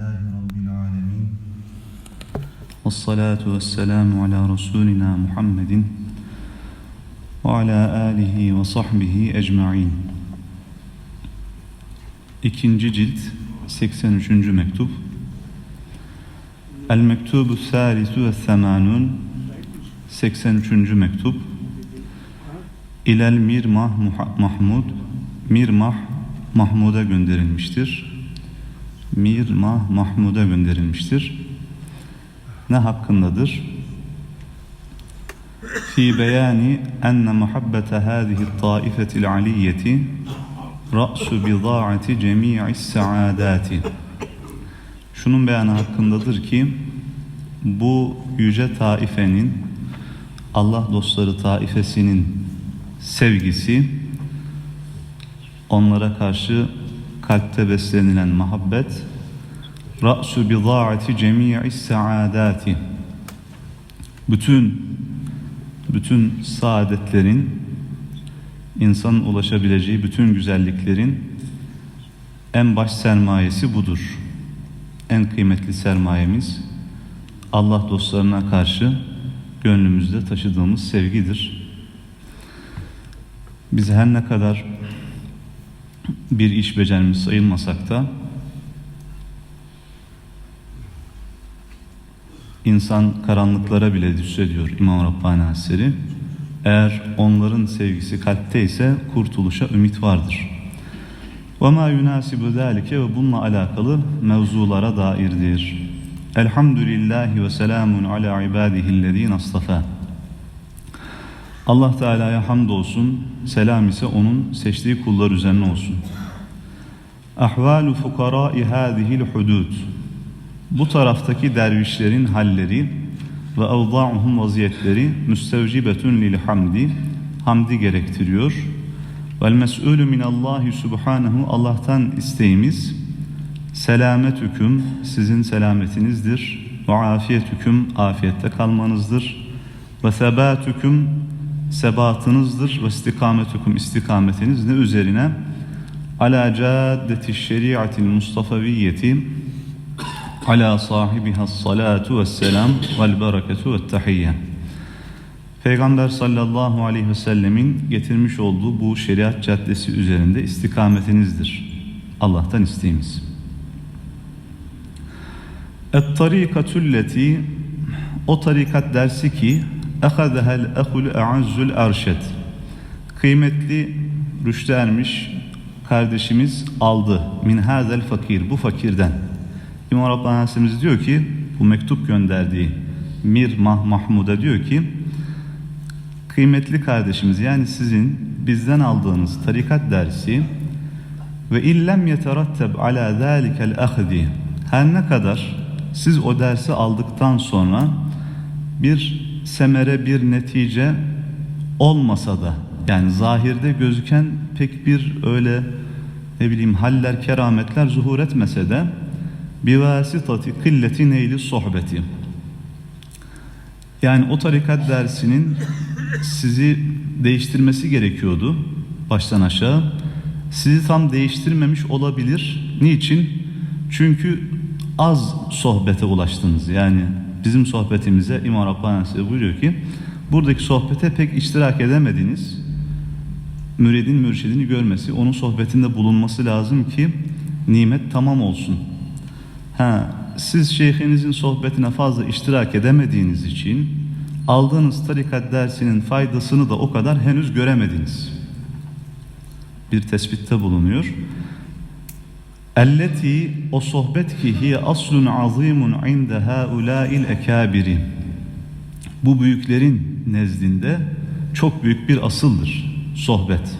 Elhamdülillahi Rabbil alemin. Vessalatu vesselamu ala Resulina Muhammedin ve ala alihi ve sahbihi ecma'in. İkinci cilt 83. mektup. El mektubu salisu ve semanun 83. mektup. İlel Mirmah Mahmud Mirmah Mahmud'a gönderilmiştir. Mirmah Mahmud'a gönderilmiştir. Ne hakkındadır? Fi beyani enne muhabbete hâzihi taifetil aliyyeti ra'su bidaati cemi'i saadati. Şunun beyanı hakkındadır ki bu yüce taifenin Allah dostları taifesinin sevgisi onlara karşı kalpte beslenilen muhabbet ra'su bidaati cemi'i saadati bütün bütün saadetlerin insanın ulaşabileceği bütün güzelliklerin en baş sermayesi budur. En kıymetli sermayemiz Allah dostlarına karşı gönlümüzde taşıdığımız sevgidir. Biz her ne kadar bir iş becermiş sayılmasak da insan karanlıklara bile düşse diyor İmam Rabbani Hazretleri. Eğer onların sevgisi kalpte ise kurtuluşa ümit vardır. وَمَا يُنَاسِبُ ذَٰلِكَ ve bununla alakalı mevzulara dairdir. Elhamdülillahi ve selamun ala ibadihillezine astafa. Allah Teala'ya hamdolsun, selam ise onun seçtiği kullar üzerine olsun. Ahvalu fukarai hâzihil hudud. Bu taraftaki dervişlerin halleri ve evda'uhum vaziyetleri müstevcibetun lil hamdi hamdi gerektiriyor. Vel mes'ulü minallahi subhanahu Allah'tan isteğimiz selametüküm sizin selametinizdir ve afiyetüküm afiyette kalmanızdır ve sebatüküm sebatınızdır ve istikametüküm istikametiniz ne üzerine ala caddeti şeriatil mustafaviyyeti ala sahibiha salatu ve selam vel bereketu ve tahiyye. Peygamber sallallahu aleyhi ve sellemin getirmiş olduğu bu şeriat caddesi üzerinde istikametinizdir. Allah'tan isteğimiz. Et-tarikatulleti o tarikat dersi ki ehadehel ehul e'azzul arşed kıymetli rüşte ermiş kardeşimiz aldı. min hazel fakir bu fakirden. İmam Rabbani diyor ki bu mektup gönderdiği Mir Mah Mahmud'a diyor ki kıymetli kardeşimiz yani sizin bizden aldığınız tarikat dersi ve illem yeteratteb ala zalikel ahdi her ne kadar siz o dersi aldıktan sonra bir semere bir netice olmasa da yani zahirde gözüken pek bir öyle ne bileyim haller kerametler zuhur etmese de bivasitati kılleti neyli sohbeti yani o tarikat dersinin sizi değiştirmesi gerekiyordu baştan aşağı. Sizi tam değiştirmemiş olabilir. Niçin? Çünkü az sohbete ulaştınız. Yani bizim sohbetimize İmam Rabbani size buyuruyor ki buradaki sohbete pek iştirak edemediniz. Müridin mürşidini görmesi, onun sohbetinde bulunması lazım ki nimet tamam olsun. Ha, siz şeyhinizin sohbetine fazla iştirak edemediğiniz için aldığınız tarikat dersinin faydasını da o kadar henüz göremediniz. Bir tespitte bulunuyor. Elleti o sohbet ki hiye aslun azimun inde haulâil ekâbiri. Bu büyüklerin nezdinde çok büyük bir asıldır sohbet.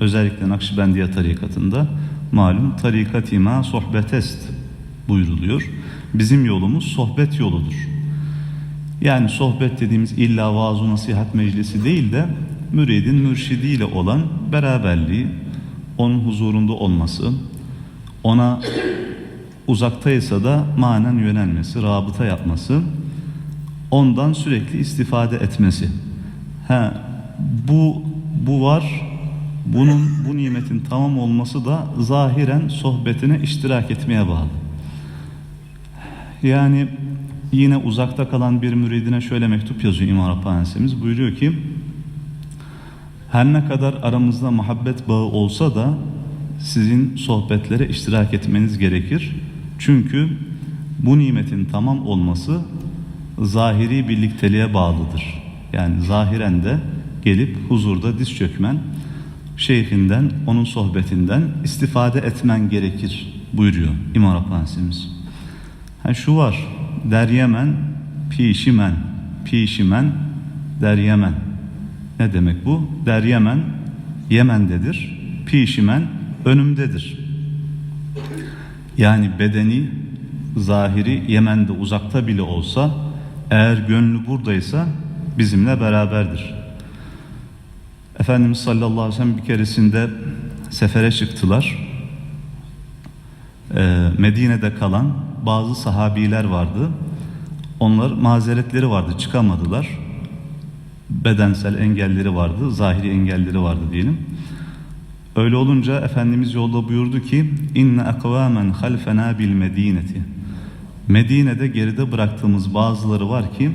Özellikle Nakşibendiye tarikatında malum tarikatima sohbetest buyruluyor. Bizim yolumuz sohbet yoludur. Yani sohbet dediğimiz illa vaaz nasihat meclisi değil de müridin mürşidiyle olan beraberliği, onun huzurunda olması, ona uzaktaysa da manen yönelmesi, rabıta yapması, ondan sürekli istifade etmesi. Ha, bu bu var. Bunun bu nimetin tamam olması da zahiren sohbetine iştirak etmeye bağlı. Yani yine uzakta kalan bir müridine şöyle mektup yazıyor İmam Rabbani Efendimiz. Buyuruyor ki her ne kadar aramızda muhabbet bağı olsa da sizin sohbetlere iştirak etmeniz gerekir. Çünkü bu nimetin tamam olması zahiri birlikteliğe bağlıdır. Yani zahiren de gelip huzurda diz çökmen, şeyhinden, onun sohbetinden istifade etmen gerekir buyuruyor İmam Rabbani Efendimiz. Ha şu var, deryemen, pişimen, pişimen, deryemen. Ne demek bu? Deryemen, Yemen'dedir, pişimen, önümdedir. Yani bedeni, zahiri Yemen'de uzakta bile olsa, eğer gönlü buradaysa bizimle beraberdir. Efendimiz sallallahu aleyhi ve sellem bir keresinde sefere çıktılar. Ee, Medine'de kalan bazı sahabiler vardı. Onlar mazeretleri vardı, çıkamadılar. Bedensel engelleri vardı, zahiri engelleri vardı diyelim. Öyle olunca Efendimiz yolda buyurdu ki inne akvamen halfena bil medineti. Medine'de geride bıraktığımız bazıları var ki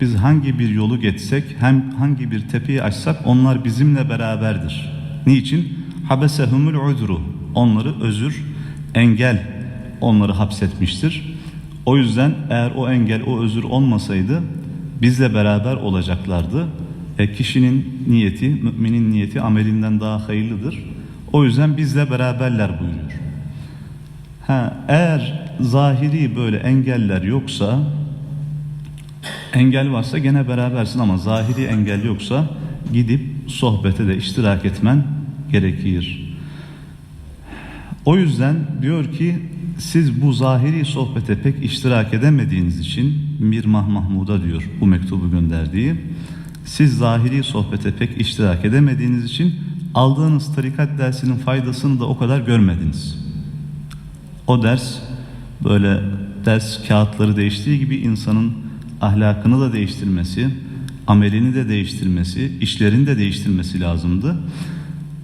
biz hangi bir yolu geçsek hem hangi bir tepeyi açsak onlar bizimle beraberdir. Niçin? Habesehumul udru. Onları özür, engel onları hapsetmiştir. O yüzden eğer o engel, o özür olmasaydı bizle beraber olacaklardı. E, kişinin niyeti, müminin niyeti amelinden daha hayırlıdır. O yüzden bizle beraberler buyuruyor. Ha, eğer zahiri böyle engeller yoksa engel varsa gene berabersin ama zahiri engel yoksa gidip sohbete de iştirak etmen gerekir. O yüzden diyor ki siz bu zahiri sohbete pek iştirak edemediğiniz için Mirmah Mahmud'a diyor bu mektubu gönderdiği siz zahiri sohbete pek iştirak edemediğiniz için aldığınız tarikat dersinin faydasını da o kadar görmediniz. O ders böyle ders kağıtları değiştiği gibi insanın ahlakını da değiştirmesi, amelini de değiştirmesi, işlerini de değiştirmesi lazımdı.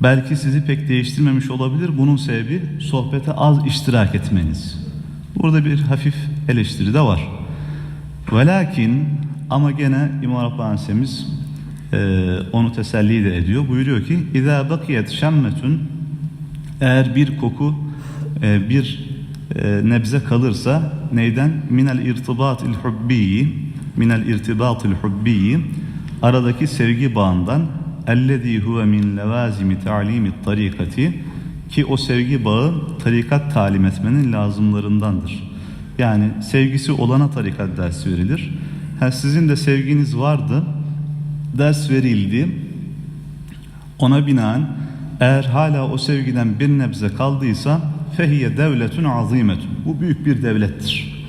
Belki sizi pek değiştirmemiş olabilir. Bunun sebebi sohbete az iştirak etmeniz. Burada bir hafif eleştiri de var. Velakin ama gene İmam Rabbani e, onu teselli de ediyor. Buyuruyor ki İzâ bakiyet şemmetun eğer bir koku e, bir e, nebze kalırsa neyden? Minel irtibatil hubbiyi minel irtibatil hubbiyi aradaki sevgi bağından ellezî huve min levâzimi ta'limi tarikati ki o sevgi bağı tarikat talim etmenin lazımlarındandır. Yani sevgisi olana tarikat dersi verilir. Ha, sizin de sevginiz vardı, ders verildi. Ona binaen eğer hala o sevgiden bir nebze kaldıysa fehiye devletun azimetun. Bu büyük bir devlettir.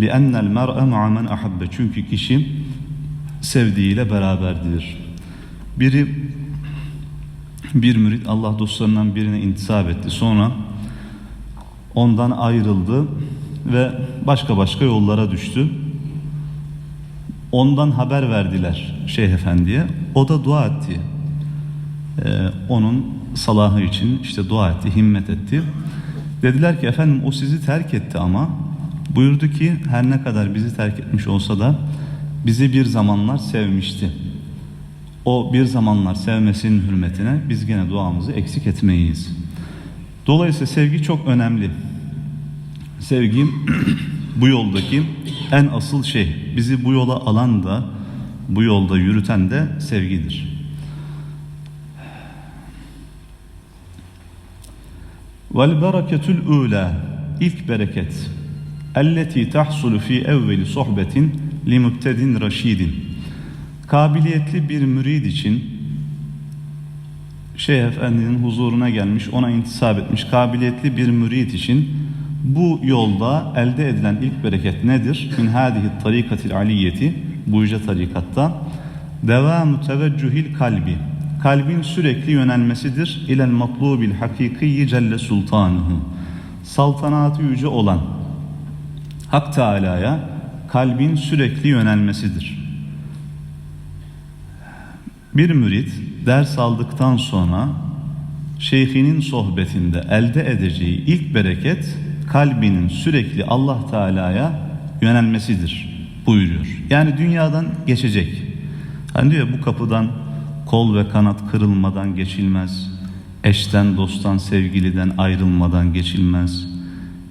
لِأَنَّ الْمَرْءَ مَعَ مَنْ أَحَبَّ Çünkü kişi sevdiğiyle beraberdir. Biri bir mürit Allah dostlarından birine intisap etti. Sonra ondan ayrıldı ve başka başka yollara düştü. Ondan haber verdiler Şeyh Efendi'ye. O da dua etti. Ee, onun salahı için işte dua etti, himmet etti. Dediler ki efendim o sizi terk etti ama buyurdu ki her ne kadar bizi terk etmiş olsa da bizi bir zamanlar sevmişti. O bir zamanlar sevmesinin hürmetine biz gene duamızı eksik etmeyiz. Dolayısıyla sevgi çok önemli. Sevgi bu yoldaki en asıl şey. Bizi bu yola alan da bu yolda yürüten de sevgidir. Vel bereketül ula ilk bereket elleti tahsulu fi evveli sohbetin li mübtedin raşidin kabiliyetli bir mürid için Şeyh Efendi'nin huzuruna gelmiş, ona intisap etmiş kabiliyetli bir mürid için bu yolda elde edilen ilk bereket nedir? Min hadihi tarikatil aliyeti bu yüce tarikatta devamu teveccühil kalbi kalbin sürekli yönelmesidir ilel matlubil hakiki celle sultanuhu saltanatı yüce olan Hak Teala'ya kalbin sürekli yönelmesidir. Bir mürit ders aldıktan sonra şeyhinin sohbetinde elde edeceği ilk bereket kalbinin sürekli Allah Teala'ya yönelmesidir buyuruyor. Yani dünyadan geçecek. Hani diyor bu kapıdan kol ve kanat kırılmadan geçilmez. Eşten, dosttan, sevgiliden ayrılmadan geçilmez.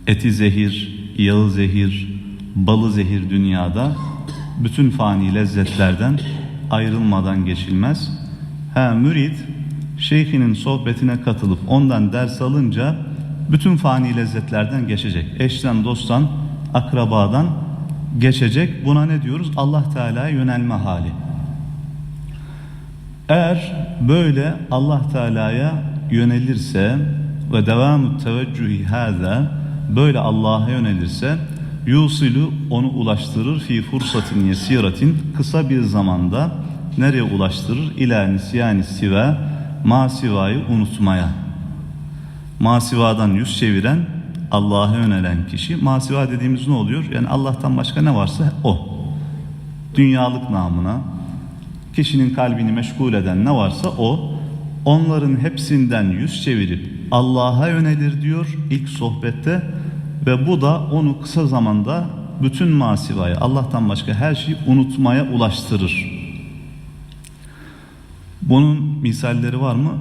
Eti zehir, yağı zehir, balı zehir dünyada bütün fani lezzetlerden ayrılmadan geçilmez. Ha mürit şeyhinin sohbetine katılıp ondan ders alınca bütün fani lezzetlerden geçecek. Eşten, dosttan, akrabadan geçecek. Buna ne diyoruz? Allah Teala'ya yönelme hali. Eğer böyle Allah Teala'ya yönelirse ve devamu teveccühi hâzâ böyle Allah'a yönelirse yusilu onu ulaştırır fi fursatin yesiratin kısa bir zamanda nereye ulaştırır? İlâ nisyâni siva masivayı unutmaya. Masivadan yüz çeviren Allah'a yönelen kişi. Masiva dediğimiz ne oluyor? Yani Allah'tan başka ne varsa o. Dünyalık namına, kişinin kalbini meşgul eden ne varsa o onların hepsinden yüz çevirip Allah'a yönelir diyor ilk sohbette ve bu da onu kısa zamanda bütün masivayı Allah'tan başka her şeyi unutmaya ulaştırır. Bunun misalleri var mı?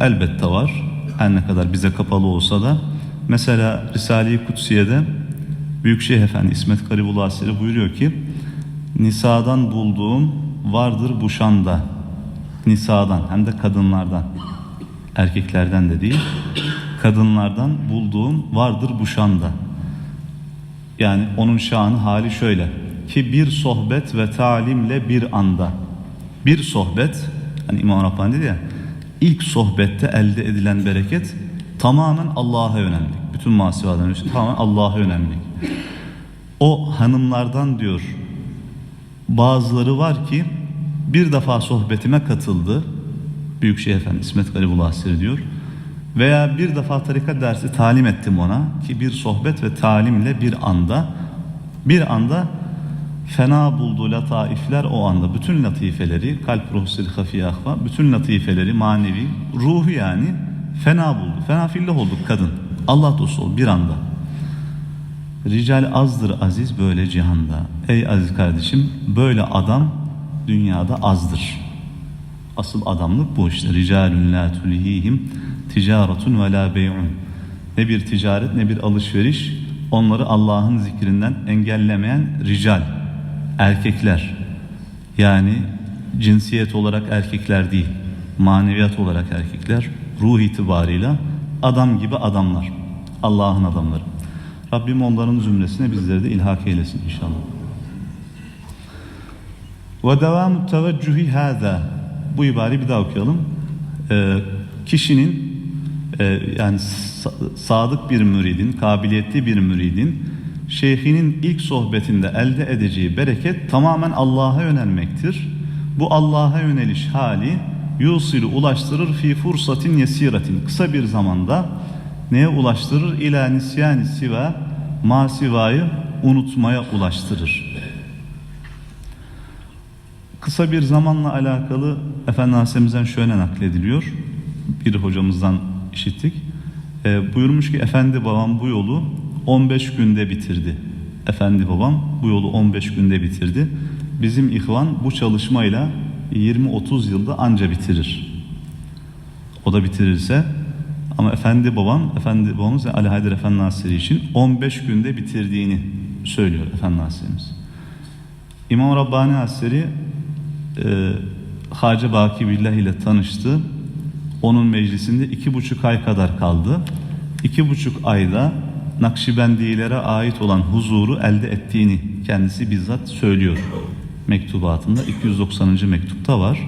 Elbette var. Her ne kadar bize kapalı olsa da. Mesela Risale-i Kutsiye'de Büyükşehir Efendi İsmet Garibullah Asiri buyuruyor ki Nisa'dan bulduğum vardır bu şanda. Nisa'dan hem de kadınlardan. Erkeklerden de değil. Kadınlardan bulduğum vardır bu şanda. Yani onun şanı hali şöyle ki bir sohbet ve talimle bir anda. Bir sohbet hani İmam Rabbani dedi ya ilk sohbette elde edilen bereket tamamen Allah'a yönelik. Bütün masivadan önce tamamen Allah'a yönelik. O hanımlardan diyor bazıları var ki bir defa sohbetime katıldı. Büyükşehir Efendi İsmet Garibullah Asiri diyor. Veya bir defa tarikat dersi talim ettim ona ki bir sohbet ve talimle bir anda bir anda fena bulduğu lataifler o anda bütün latifeleri kalp ruhsil hafiye ahva bütün latifeleri manevi ruhu yani fena buldu. Fena fillah olduk kadın. Allah dostu ol bir anda. Rical azdır aziz böyle cihanda. Ey aziz kardeşim böyle adam dünyada azdır. Asıl adamlık bu işte. Ricalun la tulihihim ticaretun ve la bey'un. Ne bir ticaret ne bir alışveriş onları Allah'ın zikrinden engellemeyen rical, erkekler. Yani cinsiyet olarak erkekler değil, maneviyat olarak erkekler, ruh itibarıyla adam gibi adamlar. Allah'ın adamları. Rabbim onların zümresine bizleri de ilhak eylesin inşallah. Ve devamu teveccühi hâzâ. Bu ibareyi bir daha okuyalım. Ee, kişinin e, yani sa- sadık bir müridin, kabiliyetli bir müridin şeyhinin ilk sohbetinde elde edeceği bereket tamamen Allah'a yönelmektir. Bu Allah'a yöneliş hali yusilu ulaştırır fi fursatin yesiratin kısa bir zamanda neye ulaştırır? İlâ nisyâni siva masivayı unutmaya ulaştırır. Kısa bir zamanla alakalı Efendi Hazretimizden şöyle naklediliyor. Bir hocamızdan işittik. E, buyurmuş ki Efendi babam bu yolu 15 günde bitirdi. Efendi babam bu yolu 15 günde bitirdi. Bizim ihvan bu çalışmayla 20-30 yılda anca bitirir. O da bitirirse ama Efendi babam, Efendi babamız Ali Haydar Efendi Nasiri için 15 günde bitirdiğini söylüyor Efendi Nasirimiz. İmam Rabbani Haseri e, Hacı Baki Billah ile tanıştı. Onun meclisinde iki buçuk ay kadar kaldı. İki buçuk ayda Nakşibendilere ait olan huzuru elde ettiğini kendisi bizzat söylüyor. Mektubatında 290. mektupta var.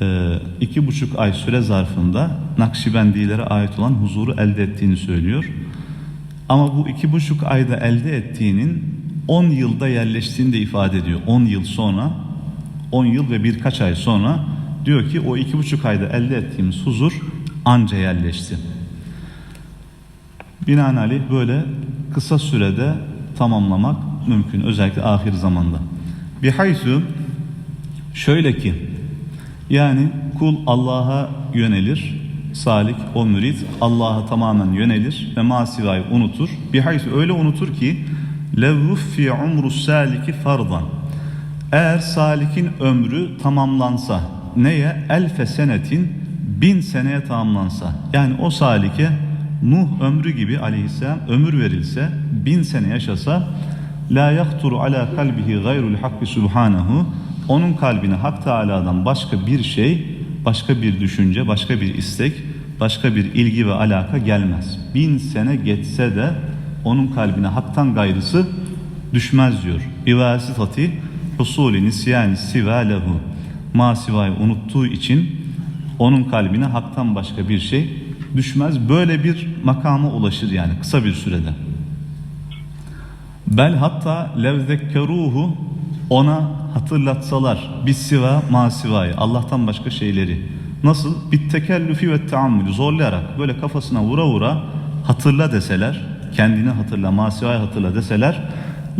E, iki buçuk ay süre zarfında Nakşibendilere ait olan huzuru elde ettiğini söylüyor. Ama bu iki buçuk ayda elde ettiğinin 10 yılda yerleştiğini de ifade ediyor. 10 yıl sonra 10 yıl ve birkaç ay sonra diyor ki o iki buçuk ayda elde ettiğimiz huzur anca yerleşti. Binaenaleyh böyle kısa sürede tamamlamak mümkün. Özellikle ahir zamanda. Bihaysu şöyle ki yani kul Allah'a yönelir. Salik o mürit Allah'a tamamen yönelir ve masivayı unutur. Bihaysu öyle unutur ki levuffi umru saliki fardan eğer salikin ömrü tamamlansa neye elfe senetin bin seneye tamamlansa yani o salike Nuh ömrü gibi aleyhisselam ömür verilse bin sene yaşasa la yahturu ala kalbihi gayrul hakkı subhanahu. Onun kalbine Hak Teala'dan başka bir şey başka bir düşünce başka bir istek başka bir ilgi ve alaka gelmez. Bin sene geçse de onun kalbine haktan gayrısı düşmez diyor. Bivasitati husuli nisyani siva lehu. Ma unuttuğu için onun kalbine haktan başka bir şey düşmez. Böyle bir makama ulaşır yani kısa bir sürede. Bel hatta levzekkeruhu ona hatırlatsalar bis siva ma sivayı Allah'tan başka şeyleri nasıl bit tekellüfi ve taammülü zorlayarak böyle kafasına vura vura hatırla deseler kendini hatırla ma sivayı hatırla deseler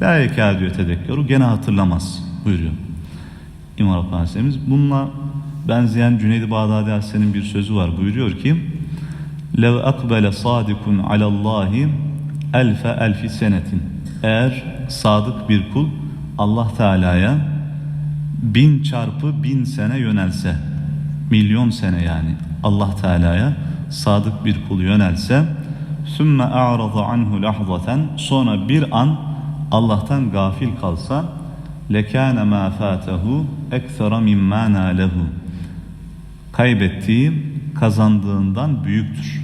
la yekâdü tedekkeru gene hatırlamaz buyuruyor. İmam Rabbani. Bununla benzeyen Cüneyd-i Bağdadi Aleyhisselam'ın bir sözü var. Buyuruyor ki Lev akbele sadikun alallahi elfe elfi senetin Eğer sadık bir kul Allah Teala'ya bin çarpı bin sene yönelse milyon sene yani Allah Teala'ya sadık bir kul yönelse sümme a'rada anhu lahzaten sonra bir an Allah'tan gafil kalsa lekâne mâ fâtehu ekthera mimmâ nâlehu kaybettiği kazandığından büyüktür.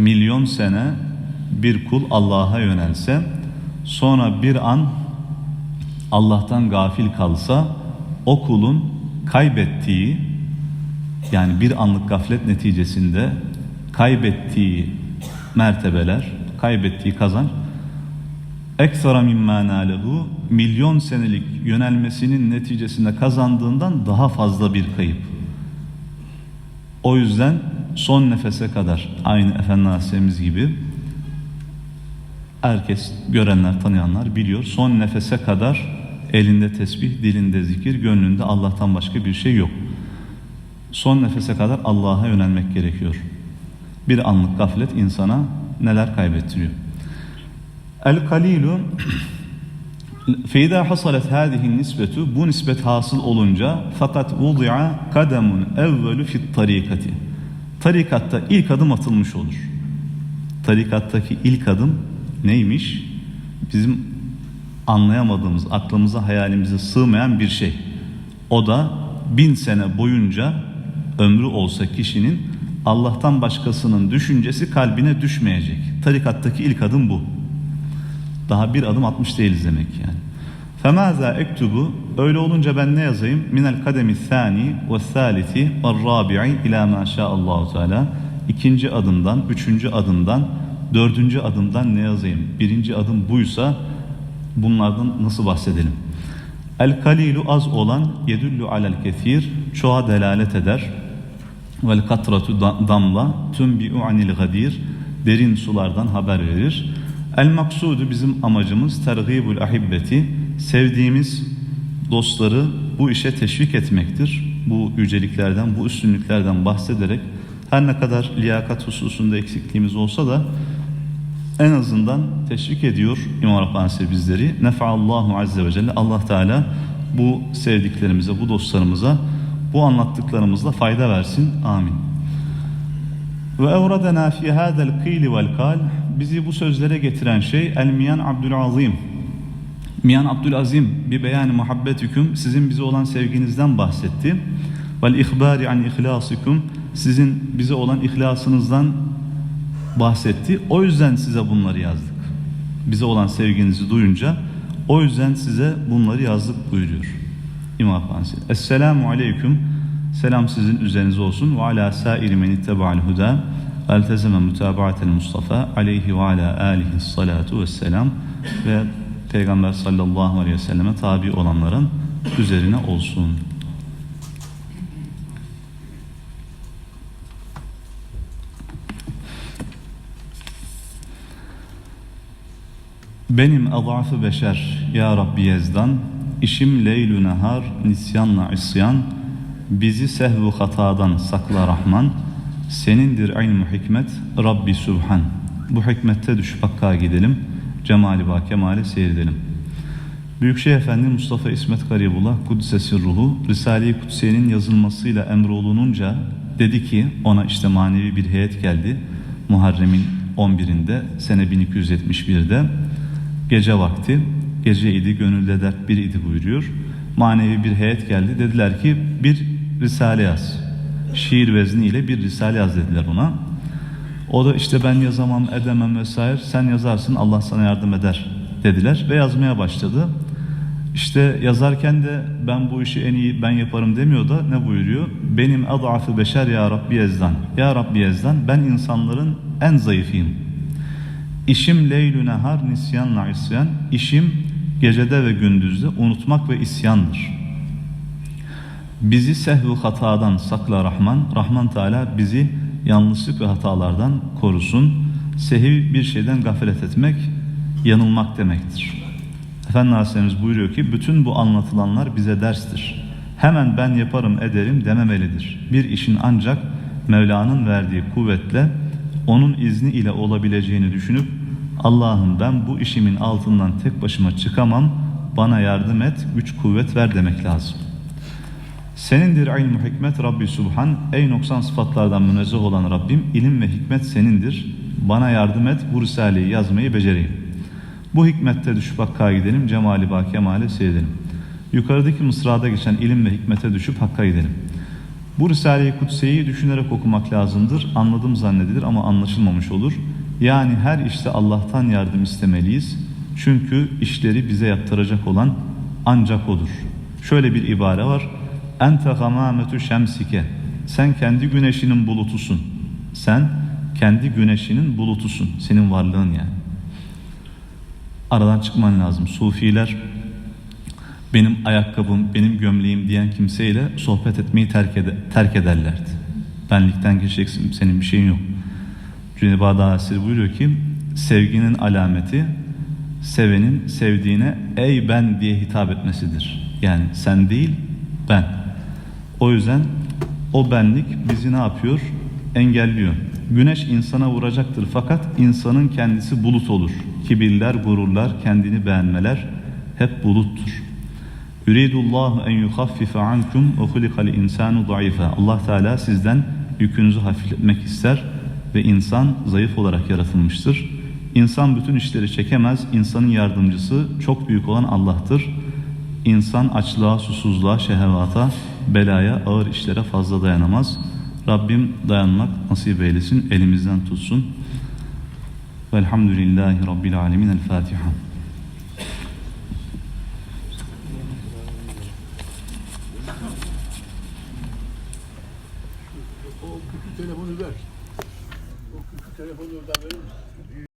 Milyon sene bir kul Allah'a yönelse sonra bir an Allah'tan gafil kalsa o kulun kaybettiği yani bir anlık gaflet neticesinde kaybettiği mertebeler, kaybettiği kazanç ekstra mimma nalehu milyon senelik yönelmesinin neticesinde kazandığından daha fazla bir kayıp. O yüzden son nefese kadar aynı Efendi Aleyhisselam'ız gibi herkes görenler tanıyanlar biliyor. Son nefese kadar elinde tesbih, dilinde zikir, gönlünde Allah'tan başka bir şey yok. Son nefese kadar Allah'a yönelmek gerekiyor. Bir anlık gaflet insana neler kaybettiriyor. El kalilu Feyda hasalet hadihi nisbetu bu nispet hasıl olunca fakat vudi'a kademun evvelu fit tarikati. Tarikatta ilk adım atılmış olur. Tarikattaki ilk adım neymiş? Bizim anlayamadığımız, aklımıza, hayalimize sığmayan bir şey. O da bin sene boyunca ömrü olsa kişinin Allah'tan başkasının düşüncesi kalbine düşmeyecek. Tarikattaki ilk adım bu. Daha bir adım atmış değiliz demek yani. Femaza ektubu öyle olunca ben ne yazayım? Minel kademi thani ve saliti ve rabi'i ila ma Allahu Teala. İkinci adımdan, üçüncü adımdan, dördüncü adımdan ne yazayım? Birinci adım buysa bunlardan nasıl bahsedelim? El kalilu az olan yedullu alel kefir çoğa delalet eder. Vel katratu damla tünbi'u anil gadir derin sulardan haber verir. El maksudu bizim amacımız tergibul ahibbeti sevdiğimiz dostları bu işe teşvik etmektir. Bu yüceliklerden, bu üstünlüklerden bahsederek her ne kadar liyakat hususunda eksikliğimiz olsa da en azından teşvik ediyor İmam Rabbani bizleri. Nefa'allahu azze ve celle Allah Teala bu sevdiklerimize, bu dostlarımıza bu anlattıklarımızla fayda versin. Amin. Ve evradena fi hadal qili vel kal bizi bu sözlere getiren şey El Miyan Abdülazim. Miyan Abdülazim bir beyan muhabbet hüküm sizin bize olan sevginizden bahsetti. Vel ihbari an ihlasikum sizin bize olan ihlasınızdan bahsetti. O yüzden size bunları yazdık. Bize olan sevginizi duyunca o yüzden size bunları yazdık buyuruyor. İmam Efendisi. Esselamu aleyküm. Selam sizin üzerinize olsun. Ve ala sairi men itteba'al huda. Eltezeme mutabaatel Mustafa aleyhi ve ala alihi salatu vesselam. Ve Peygamber sallallahu aleyhi ve selleme tabi olanların üzerine olsun. Benim adafı beşer ya Rabbi yezdan işim leylü nehar nisyanla isyan bizi sehvu hatadan sakla Rahman senindir ilmu hikmet Rabbi Subhan bu hikmette düşüp hakka gidelim cemali ba kemale seyredelim. Büyükşehir Efendi Mustafa İsmet Garibullah Kuddisesi Ruhu Risale-i Kutsiye'nin yazılmasıyla emrolununca dedi ki ona işte manevi bir heyet geldi. Muharrem'in 11'inde sene 1271'de gece vakti gece idi gönülde dert bir idi buyuruyor. Manevi bir heyet geldi dediler ki bir risale yaz. Şiir vezniyle bir risale yaz dediler ona. O da işte ben yazamam edemem vesaire sen yazarsın Allah sana yardım eder dediler ve yazmaya başladı. İşte yazarken de ben bu işi en iyi ben yaparım demiyor da ne buyuruyor? Benim adafı beşer ya Rabbi ezdan. Ya Rabbi ezdan ben insanların en zayıfıyım. İşim leylü nehar nisyanla isyan. İşim gecede ve gündüzde unutmak ve isyandır. Bizi sehvu hatadan sakla Rahman. Rahman Teala bizi yanlışlık ve hatalardan korusun. Sehiv bir şeyden gaflet etmek, yanılmak demektir. Efendi Hazretlerimiz buyuruyor ki bütün bu anlatılanlar bize derstir. Hemen ben yaparım ederim dememelidir. Bir işin ancak Mevla'nın verdiği kuvvetle onun izni ile olabileceğini düşünüp Allah'ım ben bu işimin altından tek başıma çıkamam bana yardım et güç kuvvet ver demek lazım. Senindir ilmu hikmet Rabbi Subhan. Ey noksan sıfatlardan münezzeh olan Rabbim ilim ve hikmet senindir. Bana yardım et bu risaleyi yazmayı becereyim. Bu hikmette düşüp Hakk'a gidelim. Cemali ba kemale seyredelim. Yukarıdaki mısrada geçen ilim ve hikmete düşüp Hakk'a gidelim. Bu Risale-i Kutsiye'yi düşünerek okumak lazımdır. Anladım zannedilir ama anlaşılmamış olur. Yani her işte Allah'tan yardım istemeliyiz. Çünkü işleri bize yaptıracak olan ancak O'dur. Şöyle bir ibare var. Ente gamametu şemsike. Sen kendi güneşinin bulutusun. Sen kendi güneşinin bulutusun. Senin varlığın yani. Aradan çıkman lazım. Sufiler benim ayakkabım, benim gömleğim diyen kimseyle sohbet etmeyi terk, ede, terk ederlerdi. Benlikten geçeceksin, senin bir şeyin yok. Cüneyt Bağdadi buyuruyor ki, sevginin alameti, sevenin sevdiğine ey ben diye hitap etmesidir. Yani sen değil, ben. O yüzden o benlik bizi ne yapıyor? Engelliyor. Güneş insana vuracaktır fakat insanın kendisi bulut olur. Kibirler, gururlar, kendini beğenmeler hep buluttur. Yuridullahu en yuhaffife ankum ve hulikal insanu zayıfa. Allah Teala sizden yükünüzü hafifletmek ister ve insan zayıf olarak yaratılmıştır. İnsan bütün işleri çekemez. İnsanın yardımcısı çok büyük olan Allah'tır. İnsan açlığa, susuzluğa, şehvata, belaya, ağır işlere fazla dayanamaz. Rabbim dayanmak nasip eylesin, elimizden tutsun. Velhamdülillahi Rabbil Alemin. El Fatiha.